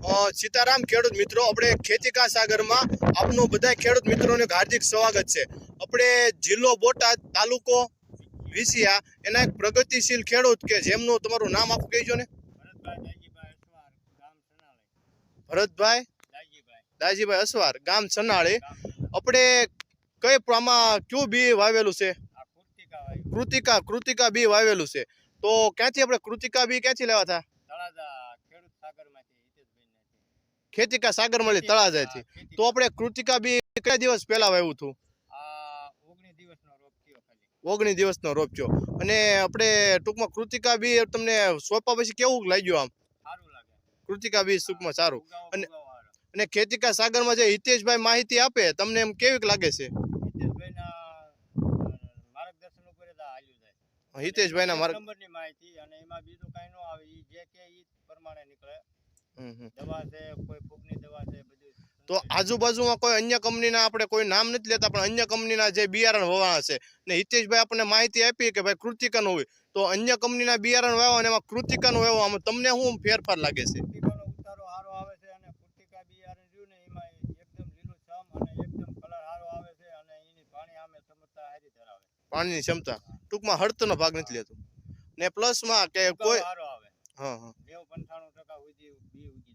સીતારામ ખેડૂત મિત્રો, આપણે ખેતીકા સાગરમાં આપનું બધા ખેડૂત મિત્રોને હાર્દિક સ્વાગત છે. આપણે જિલ્લો બોટાદ તાલુકો વિસિયા, એના એક પ્રગતિશીલ ખેડૂત કે જેમનું તમારું નામ આપું કહેજો ને. ભરતભાઈ દાજીભાઈ અસવાર, ગામ સનાળે આપણે કઈ આમાં કયું બી વાવેલું છે? કૃતિકા કૃતિકા બી વાવેલું છે. તો ક્યાંથી આપણે કૃતિકા બી ક્યાંથી લેવા હતા હિતેશભાઈ ખેતિકા સાગર મળી તળાજાથી તો આપણે કૃતિકા બી કયા દિવસ પહેલા વાવ્યું હતું? ઓગણી દિવસનો રોપ થયો અને આપણે ટૂંકમાં કૃતિકા બી તમને સોંપા પછી કેવું લાગ્યું આમ? કૃતિકા બી ટૂંકમાં સારું. અને- અને ખેતિકા સાગરમાં જે હિતેશભાઈ માહિતી આપે તમને એમ કેવીક લાગે છે? હિતેશભાઈના એક માર્ગ માહિતી અને એમાં બીજું કઈ ન આવે જે કે પ્રમાણે નીકળે. દવા છે કોઈ ફૂગની દવા છે બધું. તો આજુબાજુમાં કોઈ અન્ય કંપનીના આપણે કોઈ નામ નથી લેતા પણ અન્ય કંપનીના જે બિયારણ વાવવાના છે ને હિતેશભાઈ આપણને માહિતી આપી કે ભાઈ કૃતિકાનું હોય તો અન્ય કંપનીના બિયારણ વાવો અને એમાં કૃતિકાનું વાવો આમાં તમને શું ફેરફાર લાગે છે? પાણીની ક્ષમતા. ટૂંકમાં હળતનો ભાગ નથી લેતો. ને પ્લસમાં કે કોઈ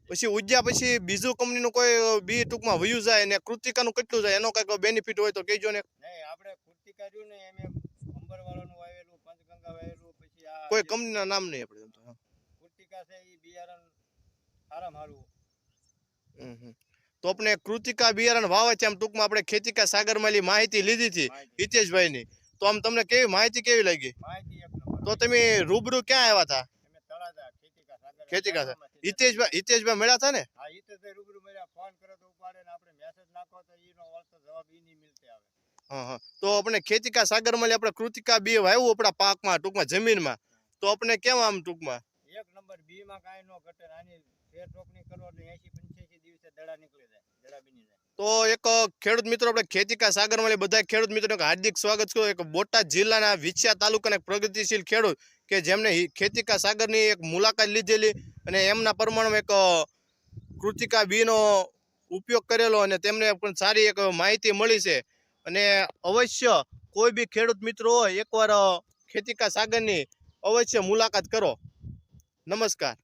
પછી ઉજ્યા પછી બીજું કંપનીનું કોઈ બી ટૂંકમાં વયું જાય ને કૃતિકાનું કેટલું જાય? એનો કંઈક બેનિફિટ હોય તો કહેજો ને. આપણે કુર્તિકા રહ્યું ને એમ એમ અંબરવાળાનું વાવેલું પંચગંગા વાવેલું પછી આ કોઈ જે કંપનીના નામ નહીં આપણે. કુર્તિકા છે એ બિયારણ સારા મારું. તો આપણે કૃતિકા બિયારણ વાવે છે આમ ટૂંકમાં આપણે ખેતિકા સાગરમાલી માહિતી લીધી હતી હિતેશભાઈની. તો આમ તમને કેવી માહિતી કેવી લાગી? માહિતી તો તમે રૂબરૂ ક્યાં આવ્યા હતા? ખેતિકા સાગર છે. હિતેશભાઈ હિતેશભાઈ મળ્યા હતા ને? હા હિતેશભાઈ રૂબરૂ મળ્યા. ફોન કરે તો ઉપાડે ને આપણે મેસેજ નાખો તો એનો વળતો જવાબ ઈ નહીં મિલતે આવે. હા હા. તો આપણે ખેતિકા સાગરમાલી આપણે કૃતિકા બી વાવ્યું આપણા પાકમાં ટૂંકમાં જમીનમાં. તો આપણે કેમ આમ ટૂંકમાં? એક નંબર બી માં કાંઈ નો ઘટે આની ફેર ટોકની કરો એટલે એસી પંચ્યાસી દિવસે દડા નીકળી જાય, દડા બની જાય. તો એક ખેડૂત મિત્રો આપણે ખેતીકા સાગરમાલી બધા ખેડૂત મિત્રોને હાર્દિક સ્વાગત કરું એક બોટાદ જિલ્લાના વિછિયા તાલુકાના એક પ્રગતિશીલ ખેડૂત કે જેમને ખેતીકા સાગરની એક મુલાકાત લીધેલી અને એમના પ્રમાણમાં એક કૃતિકા બીનો ઉપયોગ કરેલો અને તેમને પણ સારી એક માહિતી મળી છે. અને અવશ્ય કોઈ બી ખેડૂત મિત્રો હોય, એકવાર ખેતીકા સાગરની અવશ્ય મુલાકાત કરો. નમસ્કાર.